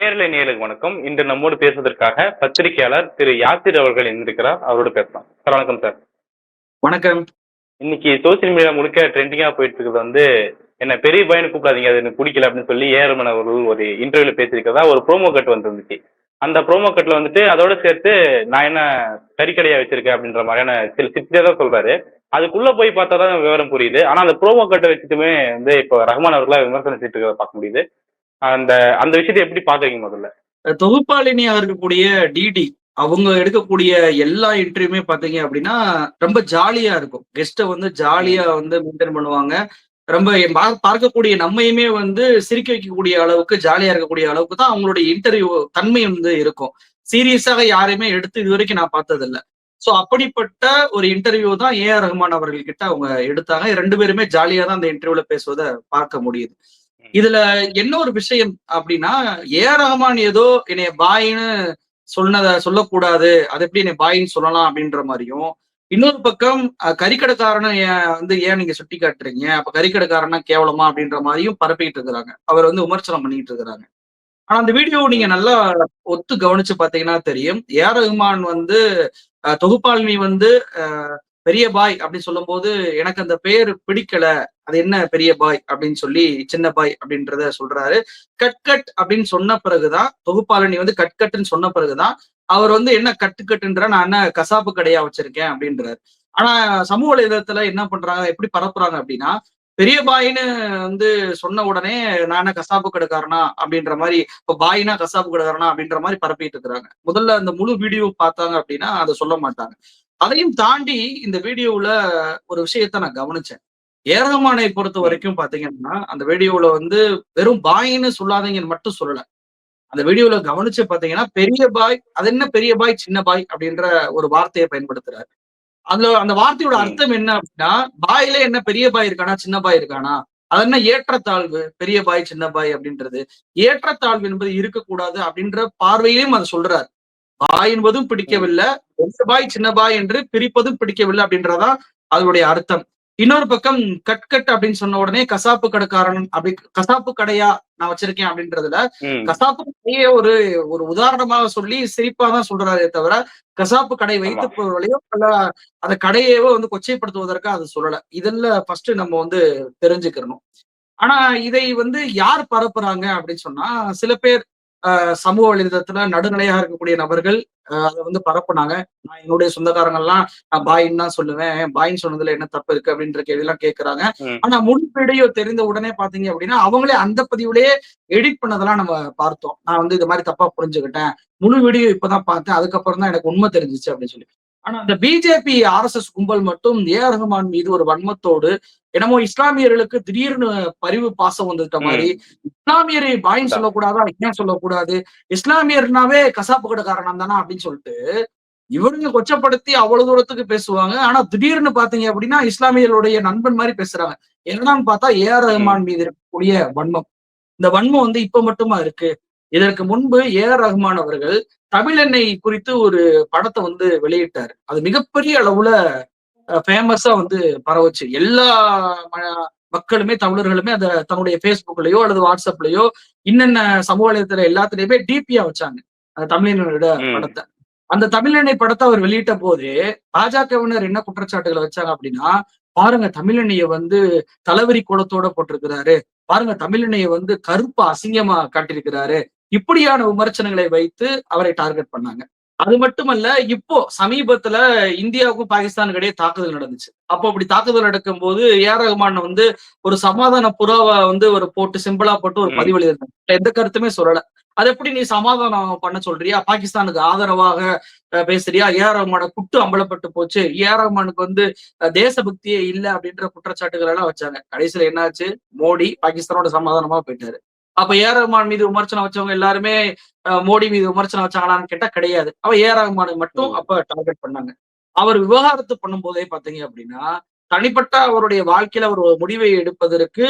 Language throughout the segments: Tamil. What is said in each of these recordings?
நேரலை நேயர்களுக்கு வணக்கம். இன்று நம்மோடு பேசுவதற்காக பத்திரிகையாளர் திரு யாசிர் அவர்கள் இருந்திருக்கிறார் அவரோடு பேசலாம். சார் வணக்கம் சார். வணக்கம். இன்னைக்கு சோசியல் மீடியா முழுக்க ட்ரெண்டிங்கா போயிட்டு இருக்கிறது வந்து என்ன பெரிய பையனை கூப்பிடாதீங்க. அது எனக்கு பிடிக்கல அப்படின்னு சொல்லி ஏஆர்மன் அவர்கள் ஒரு இன்டர்வியூல பேசியிருக்கிறதா? ஒரு ப்ரோமோ கட் வந்துருந்துச்சு அந்த ப்ரோமோ கட்ல வந்துட்டு அதோட சேர்த்து நான் என்ன கறிக்கடையா வச்சிருக்கேன் அப்படின்ற மாதிரியான சில சித்திரை தான் சொல்றாரு. அதுக்குள்ள போய் பார்த்தா தான் விவரம் புரியுது. ஆனா அந்த ப்ரோமோ கட்டை வச்சுட்டுமே வந்து இப்போ ரஹ்மான் அவர்களா விமர்சனம் செய்து இருக்கிறத பார்க்க முடியுது. அந்த அந்த விஷயத்தை எப்படி பாக்குறீங்க முதல்ல? தொகுப்பாளினியா இருக்கக்கூடிய டிடி அவங்க எடுக்கக்கூடிய எல்லா இன்டர்வியூமே பாத்தீங்க அப்படின்னா ரொம்ப ஜாலியா இருக்கும். கெஸ்ட்டை வந்து ஜாலியா வந்து மெயின்டைன் பண்ணுவாங்க. ரொம்ப பார்க்கக்கூடிய நம்மையுமே வந்து சிரிக்க வைக்கக்கூடிய அளவுக்கு ஜாலியா இருக்கக்கூடிய அளவுக்கு தான் அவங்களுடைய இன்டர்வியூ தன்மை வந்து இருக்கும். சீரியஸாக யாரையுமே எடுத்து இது வரைக்கும் நான் பார்த்ததில்ல. சோ அப்படிப்பட்ட ஒரு இன்டர்வியூ தான் ஏ ஆர் ரஹ்மான் அவர்கள் கிட்ட அவங்க எடுத்தாங்க. ரெண்டு பேருமே ஜாலியா தான் அந்த இன்டர்வியூல பேசுவதை பார்க்க முடியுது. இதுல என்ன ஒரு விஷயம் அப்படின்னா ஏ ஆர் ரஹ்மான் ஏதோ என்னைய பாயின்னு சொன்னத சொல்லக்கூடாது அது எப்படி என்னை பாயின்னு சொல்லலாம் அப்படின்ற மாதிரியும் இன்னொரு பக்கம் அஹ், கறிக்கடைக்காரனை ஏன் வந்து ஏன் நீங்க சுட்டி காட்டுறீங்க? அப்ப கறிக்கடைக்காரனா கேவலமா அப்படின்ற மாதிரியும் பரப்பிட்டு இருக்கிறாங்க. அவர் வந்து விமர்சனம் பண்ணிட்டு இருக்கிறாங்க. ஆனா அந்த வீடியோ நீங்க நல்லா ஒத்து கவனிச்சு பாத்தீங்கன்னா தெரியும். ஏ ஆர் ரஹ்மான் வந்து அஹ், தொகுப்பாளினி வந்து அஹ், பெரிய பாய் அப்படின்னு சொல்லும்போது எனக்கு அந்த பெயர் பிடிக்கல. அது என்ன பெரிய பாய் அப்படின்னு சொல்லி சின்ன பாய் அப்படின்றத சொல்றாரு. கட் கட் அப்படின்னு சொன்ன பிறகுதான் தொகுப்பாளனி வந்து கட் கட்டுன்னு சொன்ன பிறகுதான் அவர் வந்து என்ன கட்டு கட்டுன்ற நான் என்ன கசாப்பு கடையா வச்சிருக்கேன் அப்படின்றாரு. ஆனா சமூக வலைதளத்துல என்ன பண்றாங்க எப்படி பரப்புறாங்க அப்படின்னா பெரிய பாயின்னு வந்து சொன்ன உடனே நானே கசாப்பு கடைக்காரனா அப்படின்ற மாதிரி இப்போ பாயினா கசாப்பு கடைக்காரனா அப்படின்ற மாதிரி பரப்பிட்டு இருக்கிறாங்க. முதல்ல அந்த முழு வீடியோ பார்த்தாங்க அப்படின்னா அதை சொல்ல மாட்டாங்க. அதையும் தாண்டி இந்த வீடியோவுல ஒரு விஷயத்த நான் கவனிச்சேன். ஏரகமானை பொறுத்த வரைக்கும் பாத்தீங்கன்னா அந்த வீடியோல வந்து வெறும் பாயின்னு சொல்லாதீங்கன்னு மட்டும் சொல்லல. அந்த வீடியோல கவனிச்சு பாத்தீங்கன்னா பெரிய பாய் அது என்ன பெரிய பாய் சின்ன பாய் அப்படின்ற ஒரு வார்த்தையை பயன்படுத்துறாரு. அதுல அந்த வார்த்தையோட. அர்த்தம் என்ன அப்படின்னா பாயில என்ன பெரிய பாய் இருக்கானா சின்ன பாய் இருக்கானா? அது என்ன ஏற்றத்தாழ்வு பெரிய பாய் சின்ன பாய் அப்படின்றது. ஏற்றத்தாழ்வு என்பது இருக்கக்கூடாது அப்படின்ற பார்வையிலையும் அதை சொல்றாரு. பாய் என்பதும் பிடிக்கவில்லை பெரிய பாய் சின்ன பாய் என்று பிரிப்பதும் பிடிக்கவில்லை அப்படின்றதான் அதனுடைய அர்த்தம். இன்னொரு பக்கம் கட் கட் அப்படின்னு சொன்ன உடனே கசாப்பு கடைக்காரன் அப்படி கசாப்பு கடையா நான் வச்சிருக்கேன் அப்படின்றதுல. கசாப்பு கடையே ஒரு ஒரு உதாரணமாக சொல்லி சிரிப்பா தான் சொல்றாரே தவிர கசாப்பு கடை வைத்து. போவர்களையோ அல்ல அந்த கடையவோ வந்து கொச்சைப்படுத்துவதற்காக அது சொல்லல இதுல ஃபர்ஸ்ட் நம்ம வந்து தெரிஞ்சுக்கிறணும் ஆனா இதை வந்து யார் பரப்புறாங்க அப்படின்னு சொன்னா சில பேர் சமூக வலைதளத்துல நடுநிலையாக இருக்கக்கூடிய நபர்கள் அதை வந்து பரப்புனாங்க. நான் என்னுடைய சொந்தக்காரங்க எல்லாம் நான் பாயின்னு தான் சொல்லுவேன். பாயின்னு சொன்னதுல என்ன தப்பு இருக்கு அப்படின்ற கேள்வி எல்லாம் கேட்கறாங்க. ஆனா முழு வீடியோ தெரிந்த உடனே பாத்தீங்க அப்படின்னா அவங்களே அந்த பதிவுலயே எடிட் பண்ணதெல்லாம் நம்ம பார்த்தோம். நான் வந்து இது மாதிரி தப்பா புரிஞ்சுக்கிட்டேன். முழு வீடியோ இப்பதான் பார்த்தேன். அதுக்கப்புறம் தான் எனக்கு உண்மை தெரிஞ்சிச்சு அப்படின்னு சொல்லி. ஆனா அந்த பிஜேபி ஆர்எஸ்எஸ் கும்பல் மட்டும் ஏ ஆர் ரஹ்மான் மீது ஒரு வன்மத்தோடு என்னமோ இஸ்லாமியர்களுக்கு திடீர்னு பரிவு பாசம் வந்துட்ட மாதிரி இஸ்லாமியரை பாயின்னு அதான். சொல்லக்கூடாதா ஏன் சொல்லக்கூடாது? இஸ்லாமியர்னாவே கசாப்பு கடைக்காரன் தானா அப்படின்னு சொல்லிட்டு இவருங்க கொச்சப்படுத்தி அவ்வளவு தூரத்துக்கு பேசுவாங்க. ஆனா திடீர்னு பாத்தீங்க அப்படின்னா இஸ்லாமியர்களுடைய நண்பன் மாதிரி பேசுறாங்க. என்னன்னு பார்த்தா ஏ ஆர் ரஹ்மான் மீது இருக்கக்கூடிய வன்மம். இந்த வன்மம் வந்து இப்ப மட்டுமா இருக்கு? இதற்கு முன்பு ஏ ஆர் ரஹ்மான் அவர்கள் தமிழெண்ணெய் குறித்து ஒரு படத்தை வந்து வெளியிட்டார். அது மிகப்பெரிய அளவுல ஃபேமஸா வந்து பரவுச்சு. எல்லா மக்களுமே தமிழர்களுமே அதை தன்னுடைய ஃபேஸ்புக்லயோ அல்லது வாட்ஸ்அப்லயோ இன்னென்ன சமூக வலைதளத்துல எல்லாத்துலயுமே டிபியா வச்சாங்க. அந்த தமிழனோட. படத்தை. அந்த தமிழெண்ணெய் படத்தை அவர் வெளியிட்ட போது பாஜகவினர் என்ன குற்றச்சாட்டுகளை வச்சாங்க அப்படின்னா பாருங்க தமிழெண்ணெய வந்து தலைவரி குளத்தோட போட்டிருக்கிறாரு. பாருங்க தமிழெண்ணெய வந்து கருப்பு அசிங்கமா காட்டியிருக்கிறாரு. இப்படியான விமர்சனங்களை வைத்து அவரை டார்கெட் பண்ணாங்க. அது மட்டுமல்ல இப்போ சமீபத்துல இந்தியாவுக்கும் பாகிஸ்தானுக்கு இடையே தாக்குதல் நடந்துச்சு. அப்போ அப்படி தாக்குதல் நடக்கும் போது ஏஆர் ரஹ்மான் வந்து ஒரு சமாதான புறாவை வந்து ஒரு போட்டு சிம்பிளா போட்டு ஒரு. பதிவு எழுதிருந்தாங்க எந்த கருத்துமே சொல்லல. அது எப்படி நீ சமாதானம் பண்ண சொல்றியா? பாகிஸ்தானுக்கு ஆதரவாக பேசுறியா? ஏஆர் ரஹ்மான குட்டு அம்பலப்பட்டு போச்சு. ஏஆர் ரஹ்மானுக்கு வந்து தேசபக்தியே இல்ல அப்படின்ற குற்றச்சாட்டுகள் எல்லாம் வச்சாங்க. கடைசியில என்னாச்சு? மோடி பாகிஸ்தானோட சமாதானமா போயிட்டாரு. அப்ப ஏ ஆர் ரஹ்மான் மீது விமர்சனம் வச்சவங்க எல்லாருமே மோடி மீது விமர்சனம் வச்சாங்களான்னு கேட்டா கிடையாது. அவ ஏ ஆர் ரஹ்மானை மட்டும். அப்ப டார்கெட் பண்ணாங்க. அவர் விவகாரத்து பண்ணும் போதே பாத்தீங்க அப்படின்னா தனிப்பட்ட அவருடைய வாழ்க்கையில அவர் ஒரு முடிவை எடுப்பதற்கு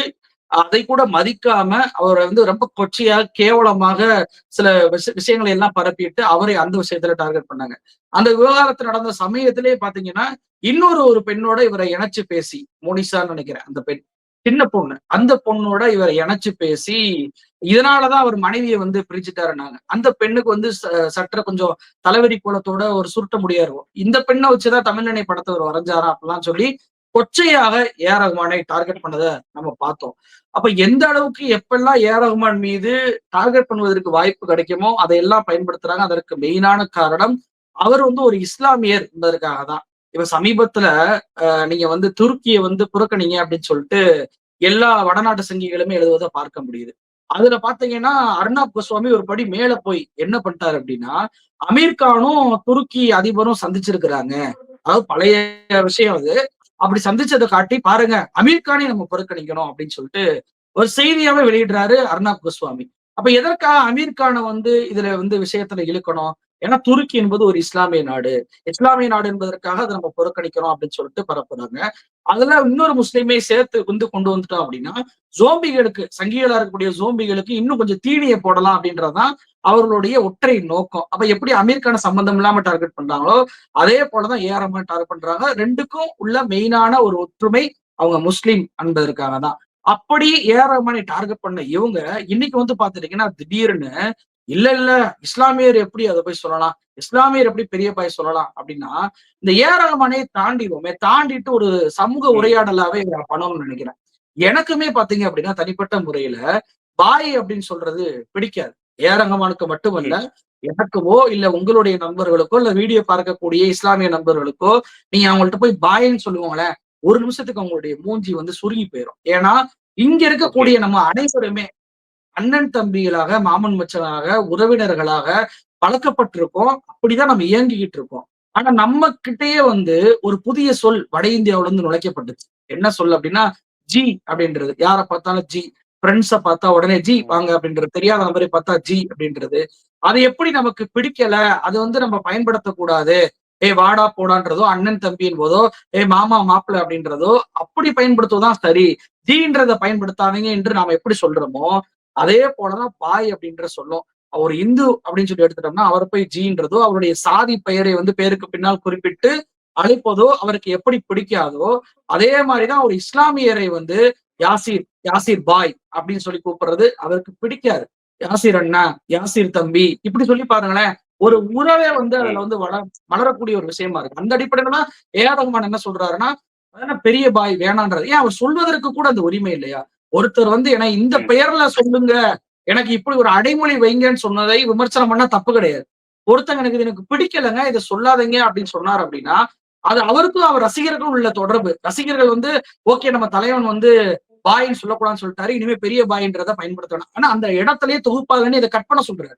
அதை கூட மதிக்காம அவரை வந்து ரொம்ப கொச்சையா கேவலமாக சில விஷ- விஷயங்களை எல்லாம் பரப்பிட்டு அவரை அந்த விஷயத்துல டார்கெட் பண்ணாங்க. அந்த விவகாரத்து நடந்த சமயத்திலே பாத்தீங்கன்னா இன்னொரு ஒரு பெண்ணோட இவரை இணைச்சு பேசி மோனிஷான்னு நினைக்கிறேன் அந்த பெண். சின்ன பொண்ணு. அந்த பொண்ணோட இவரை இணைச்சு பேசி இதனாலதான் அவர் மனைவியை வந்து பிரிச்சுட்டாருனாங்க அந்த பெண்ணுக்கு வந்து சற்ற கொஞ்சம் தலைவரி கோலத்தோட ஒரு சுருட்ட முடியா இருக்கும் இந்த பெண்ணை வச்சுதான் தமிழனை படத்தை அவர் வரைஞ்சாரா அப்படிலாம் சொல்லி கொச்சையாக ஏ ஆர் டார்கெட் பண்ணதை நம்ம பார்த்தோம். அப்ப எந்த அளவுக்கு எப்பெல்லாம் ஏ ஆர் மீது டார்கெட் பண்ணுவதற்கு வாய்ப்பு கிடைக்குமோ அதையெல்லாம் பயன்படுத்துறாங்க. அதற்கு மெயினான காரணம் அவர் வந்து ஒரு இஸ்லாமியர் என்பதற்காக தான் இப்ப சமீபத்துல நீங்க வந்து துருக்கியை வந்து புறக்கணிங்க அப்படின்னு சொல்லிட்டு எல்லா வடநாட்டு சங்கிகளுமே எழுதுவதை பார்க்க முடியுது. அதுல பாத்தீங்கன்னா அர்ணாப் கோஸ்வாமி ஒரு படி மேல போய் என்ன பண்ணிட்டாரு அப்படின்னா அமீர் கானும் துருக்கி அதிபரும் சந்திச்சிருக்கிறாங்க. அதாவது பழைய விஷயம் அது. அப்படி சந்திச்சதை காட்டி பாருங்க அமீர் கானை நம்ம புறக்கணிக்கணும் அப்படின்னு சொல்லிட்டு ஒரு செய்தியாவே வெளியிடுறாரு அர்ணாப் கோஸ்வாமி. அப்ப எதற்காக அமீர் கானை வந்து இதுல வந்து விஷயத்துல இழுக்கணும்? ஏன்னா துருக்கி என்பது ஒரு இஸ்லாமிய நாடு. இஸ்லாமிய நாடு என்பதற்காக அதை நம்ம புறக்கணிக்கிறோம் அப்படின்னு சொல்லிட்டு பரப்புறாங்க. அதுல இன்னொரு முஸ்லீமே சேர்த்து வந்து கொண்டு வந்துட்டோம் அப்படின்னா ஜோம்பிகளுக்கு சங்கிகளா இருக்கக்கூடிய ஜோம்பிகளுக்கு இன்னும் கொஞ்சம் தீனியை போடலாம் அப்படின்றதுதான் அவர்களுடைய ஒற்றை நோக்கம். அப்ப எப்படி அமீர்கான சம்பந்தம் இல்லாம டார்கெட் பண்றாங்களோ அதே போலதான் ஏஆர்எம் டார்கெட் பண்றாங்க. ரெண்டுக்கும் உள்ள மெயினான ஒரு ஒற்றுமை அவங்க முஸ்லீம் என்பதற்காக தான் அப்படி ஏஆர்எம்னை டார்கெட் பண்ண இவங்க இன்னைக்கு வந்து பாத்துட்டீங்கன்னா திடீர்னு இல்ல இல்ல இஸ்லாமியர் எப்படி அதை போய் சொல்லலாம்? இஸ்லாமியர் எப்படி பெரிய பாய் சொல்லலாம்? அப்படின்னா இந்த ஏஆர்எம்னை தாண்டிடுவோமே தாண்டிட்டு ஒரு சமூக உரையாடலாவே பண்ணணும்னு நினைக்கிறேன். எனக்குமே பாத்தீங்க அப்படின்னா தனிப்பட்ட முறையில பாய் அப்படின்னு சொல்றது பிடிக்காது. ஏரங்கமானுக்கு மட்டுமல்ல எனக்குவோ இல்ல உங்களுடைய நண்பர்களுக்கோ இல்ல வீடியோ பார்க்கக்கூடிய இஸ்லாமிய நண்பர்களுக்கோ நீங்க அவங்கள்ட்ட போய் பாய்ன்னு சொல்லுவாங்களேன் ஒரு நிமிஷத்துக்கு அவங்களுடைய மூஞ்சி வந்து சுருங்கி போயிடும் ஏன்னா இங்க இருக்கக்கூடிய நம்ம அனைவருமே அண்ணன் தம்பிகளாக மாமன் மச்சனாக உறவினர்களாக பழக்கப்பட்டிருக்கோம். அப்படிதான் நம்ம இயங்கிக்கிட்டு இருக்கோம். ஆனா நம்ம கிட்டயே வந்து ஒரு புதிய சொல் வட இந்தியாவுல இருந்து நுழைக்கப்பட்டுச்சு. என்ன சொல் அப்படின்னா ஜி அப்படின்றது. யாரை பார்த்தாலும் ஜி. ஃப்ரெண்ட்ஸை பார்த்தா உடனே ஜி வாங்க அப்படின்றது. தெரியாத நபரை பார்த்தா ஜி அப்படின்றது. அது எப்படி நமக்கு பிடிக்கல? அது வந்து நம்ம பயன்படுத்தக்கூடாது. ஏ வாடா போடான்றதோ அண்ணன் தம்பி என்பதோ ஏ மாமா மாப்பிள்ளை அப்படின்றதோ அப்படி பயன்படுத்துவதுதான் சரி. ஜீன்றதை பயன்படுத்தாதீங்க என்று நாம எப்படி சொல்றோமோ அதே போலதான் பாய் அப்படின்ற சொல்லும். அவர் இந்து அப்படின்னு சொல்லி எடுத்துட்டோம்னா அவர் போய் ஜீன்றதோ அவருடைய சாதி பெயரை வந்து பேருக்கு பின்னால் குறிப்பிட்டு அழைப்பதோ அவருக்கு எப்படி பிடிக்காதோ அதே மாதிரிதான் ஒரு இஸ்லாமியரை வந்து யாசிர் யாசிர் பாய் அப்படின்னு சொல்லி கூப்பிடுறது அவருக்கு பிடிக்காது. யாசிர் அண்ணா யாசிர் தம்பி இப்படி சொல்லி பாருங்களேன் ஒரு உறவே வந்து அதுல வந்து வள வளரக்கூடிய ஒரு விஷயமா இருக்கு. அந்த அடிப்படையில ஏஆர் ரஹ்மான் என்ன சொல்றாருன்னா பெரிய பாய் வேணான்றது ஏன் அவர் சொல்வதற்கு கூட அந்த உரிமை இல்லையா? ஒருத்தர் வந்து ஏன்னா இந்த பெயர்ல சொல்லுங்க. எனக்கு இப்படி ஒரு அடைமொழி வைங்கன்னு சொன்னதை விமர்சனம் பண்ணா தப்பு கிடையாது. ஒருத்தங்க எனக்கு இது எனக்கு பிடிக்கலங்க இதை சொல்லாதீங்க அப்படின்னு சொன்னார் அப்படின்னா அது அவருக்கும் அவர் ரசிகர்களும் உள்ள தொடர்பு. ரசிகர்கள் வந்து ஓகே நம்ம தலைவன் வந்து பாயின்னு சொல்லக்கூடாதுன்னு சொல்லிட்டாரு இனிமே பெரிய பாயின்றத பயன்படுத்தணும். ஆனா அந்த இடத்துலயே தொகுப்பாளன்னு இதை கட் பண்ண சொல்றாரு.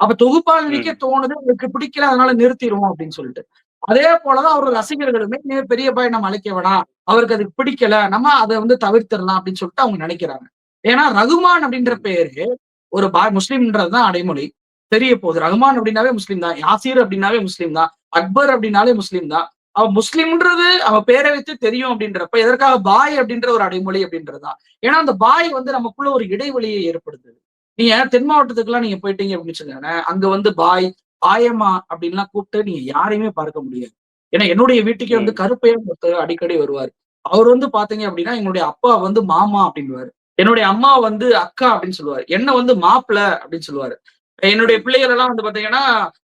அப்ப தொகுப்பாளனுக்கே தோணுது உங்களுக்கு பிடிக்கல அதனால நிறுத்திடுவோம் அப்படின்னு சொல்லிட்டு. அதே போலதான் அவர் ரசிகர்களுமே இனிமே பெரிய பாய் நம்ம அழைக்க வேணாம் அவருக்கு அது பிடிக்கல. நம்ம அதை வந்து தவிர்த்திடலாம் அப்படின்னு சொல்லிட்டு அவங்க நினைக்கிறாங்க. ஏன்னா ரகுமான் அப்படின்ற பேரு ஒரு பாய் முஸ்லீம்ன்றதுதான் அடைமொழி. தெரிய போகுது. ரகுமான் அப்படின்னாவே முஸ்லீம் தான். யாசீர் அப்படின்னாவே முஸ்லீம் தான். அக்பர் அப்படின்னாலே முஸ்லீம் தான். அவன் முஸ்லீம்ன்றது அவன் பேரை வைத்து தெரியும் அப்படின்றப்ப எதற்காக பாய் அப்படின்ற ஒரு அடைமொழி அப்படின்றதுதான் ஏன்னா அந்த பாய் வந்து நமக்குள்ள ஒரு இடைவெளியை ஏற்படுத்துது. நீங்க தென் மாவட்டத்துக்கு எல்லாம் நீங்க போயிட்டீங்க அப்படின்னு சொன்னீங்கன்னா அங்க வந்து பாய் பாயம்மா அப்படின்லாம் கூப்பிட்டு நீங்க யாரையுமே பார்க்க முடியாது. ஏன்னா என்னுடைய வீட்டுக்கே வந்து கருப்பையன் ஒருத்தர் அடிக்கடி வருவார். அவர் வந்து பாத்தீங்க அப்படின்னா எங்களுடைய அப்பா வந்து மாமா அப்படின்னுவாரு. என்னுடைய அம்மா வந்து அக்கா அப்படின்னு சொல்லுவாரு. என்ன வந்து மாப்பிள்ள அப்படின்னு சொல்லுவாரு. என்னுடைய பிள்ளைகள் எல்லாம் வந்து பாத்தீங்கன்னா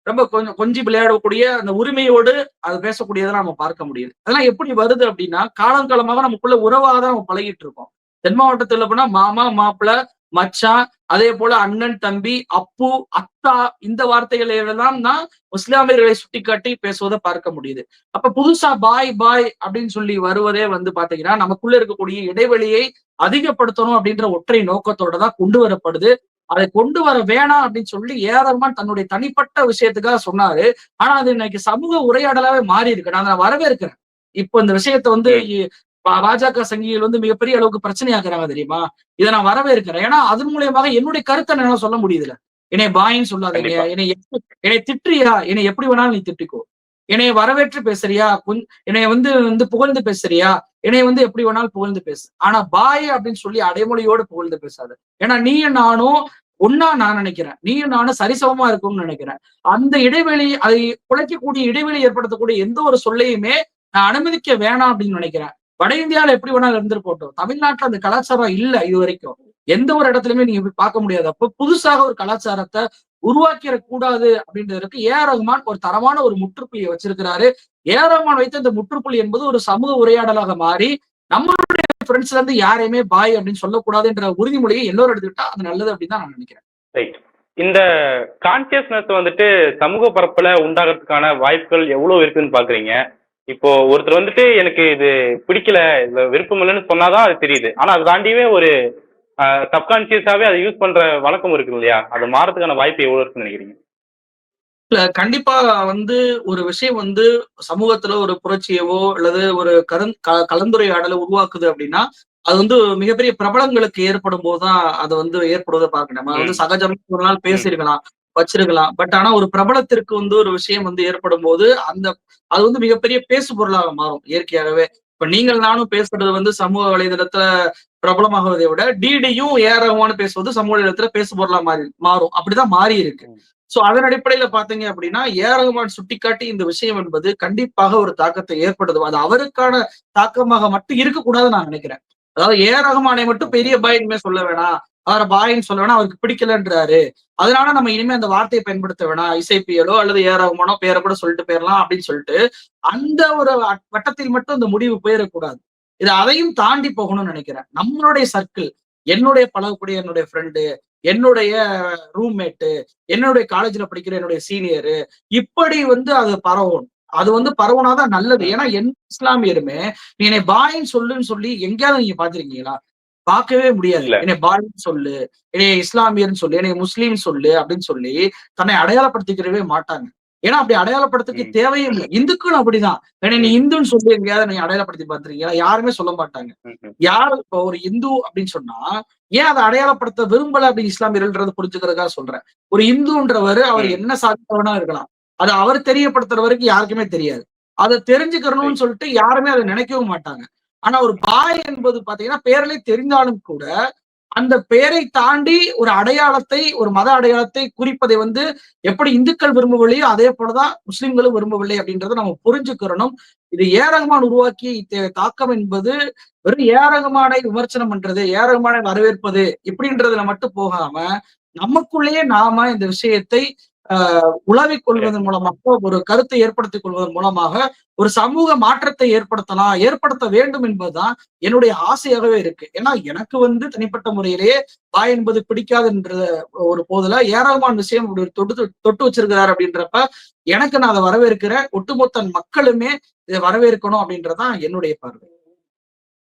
ரொம்ப கொஞ்சம் கொஞ்சி விளையாடக்கூடிய அந்த உரிமையோடு அது பேசக்கூடியதெல்லாம் நம்ம பார்க்க முடியுது. அதெல்லாம் எப்படி வருது அப்படின்னா காலம் காலமாக நமக்குள்ள உறவாக தான் நம்ம பழகிட்டு இருக்கோம். தென் மாவட்டத்துல போனா மாமா மாப்பிள்ள மச்சான் அதே போல அண்ணன் தம்பி அப்பு அத்தா இந்த வார்த்தைகளை எல்லாம் தான் முஸ்லாமியர்களை சுட்டிக்காட்டி பேசுவதை பார்க்க முடியுது. அப்ப புதுசா பாய் பாய் அப்படின்னு சொல்லி வருவதே வந்து பாத்தீங்கன்னா நமக்குள்ள இருக்கக்கூடிய இடைவெளியை அதிகப்படுத்தணும் அப்படின்ற ஒற்றை நோக்கத்தோட தான் கொண்டு வரப்படுது. அதை கொண்டு வர வேணாம் அப்படின்னு சொல்லி ஏரமான் தன்னுடைய தனிப்பட்ட விஷயத்துக்காக சொன்னாரு. ஆனா அது இன்னைக்கு சமூக உரையாடலாவே மாறி இருக்கு நான் அதை வரவேற்கிறேன். இப்போ இந்த விஷயத்த வந்து பாஜக சங்கிகள் வந்து மிகப்பெரிய அளவுக்கு பிரச்சனையாக்குறாங்க தெரியுமா? இதை நான் வரவேற்கிறேன். ஏன்னா அதன் மூலியமாக என்னுடைய கருத்தை என்னால சொல்ல முடியுதுல என்னை பாயின்னு சொல்லாதீங்க. என்னை என்னை திட்டுறியா? என்னை எப்படி வேணாலும் நீ திட்டிக்கோ. என்னைய வரவேற்று பேசுறியா? என்னைய வந்து வந்து புகழ்ந்து பேசுறியா? என்னைய வந்து எப்படி வேணாலும் புகழ்ந்து பேசு. ஆனா பாய் அப்படின்னு சொல்லி அடைமொழியோடு புகழ்ந்து பேசாத. ஏன்னா நீயும் நானும் ஒன்னா நான் நினைக்கிறேன். நீயும் நானும் சரிசமமா இருக்கும்னு நினைக்கிறேன். அந்த இடைவெளி அதை குலைக்கக்கூடிய இடைவெளி ஏற்படுத்தக்கூடிய எந்த ஒரு சொல்லையுமே நான் அனுமதிக்க வேணாம் அப்படின்னு நினைக்கிறேன். வட இந்தியாவில் எப்படி வேணாலும் இருந்துட்டு போட்டோம் தமிழ்நாட்டுல அந்த கலாச்சாரம் இல்ல இது வரைக்கும் எந்த ஒரு இடத்துலயுமே நீங்க போய் பார்க்க முடியாது. அப்போ புதுசாக ஒரு கலாச்சாரத்தை உருவாக்கிட கூடாது அப்படின்றதுக்கு ஏ ஆர் ரஹ்மான் ஒரு தரமான ஒரு முற்றுப்புள்ளியை வச்சிருக்கிறாரு. ஏ ஆர் ரஹ்மான் வைத்த இந்த முற்றுப்புள்ளி என்பது ஒரு சமூக உரையாடலாக மாறி நம்மளுடைய ஃப்ரெண்ட்ஸ்ல இருந்து யாரையுமே பாய் அப்படின்னு சொல்லக்கூடாதுன்ற உறுதிமொழியை எல்லோரும் எடுத்துக்கிட்டா அது நல்லது அப்படின்னு தான் நான் நினைக்கிறேன். ரைட் இந்த கான்சியஸ்னஸ் வந்துட்டு சமூக பரப்புல உண்டாகிறதுக்கான வாய்ப்புகள் எவ்வளவு இருக்குன்னு பாக்குறீங்க? இப்போ ஒருத்தர் வந்துட்டு எனக்கு இது பிடிக்கல இதுல விருப்பம் இல்லைன்னு சொன்னாதான் அது தெரியுது. ஆனா அதை தாண்டியே ஒரு சப்கான்சியஸாவே அதை யூஸ் பண்ற வழக்கம் இருக்கு இல்லையா? அது மாறதுக்கான வாய்ப்பு எவ்வளவு இருக்குன்னு நினைக்கிறீங்க? இல்ல கண்டிப்பா வந்து ஒரு விஷயம் வந்து சமூகத்துல ஒரு புரட்சியவோ அல்லது ஒரு கருந் க- கலந்துரையாடலை உருவாக்குது அப்படின்னா அது வந்து மிகப்பெரிய பிரபலங்களுக்கு ஏற்படும் போதுதான் அது வந்து ஏற்படுவதை பார்க்கணும். நம்ம வந்து. சகஜமா ஒரு நாள் பேசியிருக்கலாம். வச்சிருக்கலாம். பட் ஆனா ஒரு பிரபலத்திற்கு வந்து ஒரு விஷயம் வந்து ஏற்படும் போது அந்த அது வந்து மிகப்பெரிய பேசு பொருளாக மாறும் இயற்கையாகவே. இப்ப நீங்கள் நானும் பேசுறது வந்து சமூக வலைதளத்துல பிரபலமாகுவதை விட டிடியும் ஏறவான பேசுவது சமூக வலைதளத்துல பேசு பொருளா மாறி மாறும். அப்படிதான் மாறி இருக்கு. சோ அதன் அடிப்படையில பாத்தீங்க அப்படின்னா ஏ ஆர் ரஹ்மான் சுட்டிக்காட்டி இந்த விஷயம் என்பது கண்டிப்பாக ஒரு தாக்கத்தை ஏற்படுத்தும் அது அவருக்கான தாக்கமாக மட்டும் இருக்கக்கூடாதுன்னு நான் நினைக்கிறேன். அதாவது ஏ ஆர் ரஹ்மானை மட்டும் பெரிய பாய் இனிமே சொல்ல வேணாம். அவரை பாயின்னு சொல்ல அவருக்கு பிடிக்கலன்றாரு. அதனால நம்ம இனிமே அந்த வார்த்தையை பயன்படுத்த வேணாம். இசைப்பியலோ அல்லது ஏ பேரை கூட சொல்லிட்டு போயிடலாம் அப்படின்னு சொல்லிட்டு அந்த ஒரு வட்டத்தில் மட்டும் இந்த முடிவு போயிடக்கூடாது இது அதையும் தாண்டி போகணும்னு நினைக்கிறேன். நம்மளுடைய சர்க்கிள் என்னுடைய பழகக்கூடிய என்னுடைய ஃப்ரெண்டு என்னுடைய ரூம்மேட்டு என்னுடைய காலேஜ்ல படிக்கிற என்னுடைய சீனியரு இப்படி வந்து அது பரவும். அது வந்து பரவுனாதான் நல்லது. ஏன்னா என் இஸ்லாமியருமே நீ என்னை பாயின்னு சொல்லுன்னு சொல்லி எங்கேயாவது நீங்க பாத்திருக்கீங்களா பார்க்கவே முடியாது. என்னை பாயின்னு சொல்லு என்னை இஸ்லாமியர்னு சொல்லு என்னை முஸ்லீம் சொல்லு அப்படின்னு சொல்லி தன்னை அடையாளப்படுத்திக்கிறவே மாட்டாங்க. ஏன்னா அப்படி அடையாளப்படுத்திக்க ம். தேவையே இல்லை. இந்துக்களும் அப்படிதான். என்னை நீ இந்துன்னு சொல்லி எங்கேயாவது நீ அடையாளப்படுத்தி பார்த்திருக்கீங்களா? யாருமே சொல்ல மாட்டாங்க. யார் இப்போ ஒரு இந்து அப்படின்னு சொன்னா ஏன் அதை அடையாளப்படுத்த விரும்பல அப்படின்னு இஸ்லாமியர்கள்ன்றது புரிஞ்சுக்கிறதுக்காக சொல்றேன். ஒரு இந்துன்றவர் அவர். என்ன சாதித்தவனா இருக்கலாம். அது அவர் தெரியப்படுத்துற வரைக்கும் யாருக்குமே தெரியாது. அதை தெரிஞ்சுக்கிறணும்னு சொல்லிட்டு யாருமே அதை நினைக்கவும் மாட்டாங்க. ஆனா ஒரு பாய் என்பது பாத்தீங்கன்னா பேரலை தெரிந்தாலும் கூட அந்த பெயரை தாண்டி ஒரு அடையாளத்தை ஒரு மத அடையாளத்தை குறிப்பதை வந்து எப்படி இந்துக்கள் விரும்பவில்லையோ அதே போலதான் முஸ்லிம்களும் விரும்பவில்லை அப்படின்றத நம்ம புரிஞ்சுக்கிறணும். இது ஏரகமான் உருவாக்கிய இத்தகைய தாக்கம் என்பது வெறும் ஏரகமானை விமர்சனம் பண்றது ஏரகமானை வரவேற்பது இப்படின்றதுல மட்டும் போகாம நமக்குள்ளேயே நாம இந்த விஷயத்தை ஆஹ் உளவிக் கொள்வதன் மூலமாக ஒரு கருத்தை ஏற்படுத்திக் கொள்வதன் மூலமாக ஒரு சமூக மாற்றத்தை ஏற்படுத்தலாம் ஏற்படுத்த வேண்டும் என்பதுதான் என்னுடைய ஆசையாகவே இருக்கு. ஏன்னா எனக்கு வந்து தனிப்பட்ட முறையிலேயே பாய் என்பது பிடிக்காதுன்ற ஒரு போதுல ஏராளமான விஷயம் அப்படி தொட்டு தொட்டு வச்சிருக்கிறார் அப்படின்றப்ப எனக்கு நான் அதை வரவேற்கிறேன். ஒட்டுமொத்த மக்களுமே இதை வரவேற்கணும் அப்படின்றதான் என்னுடைய பார்வை.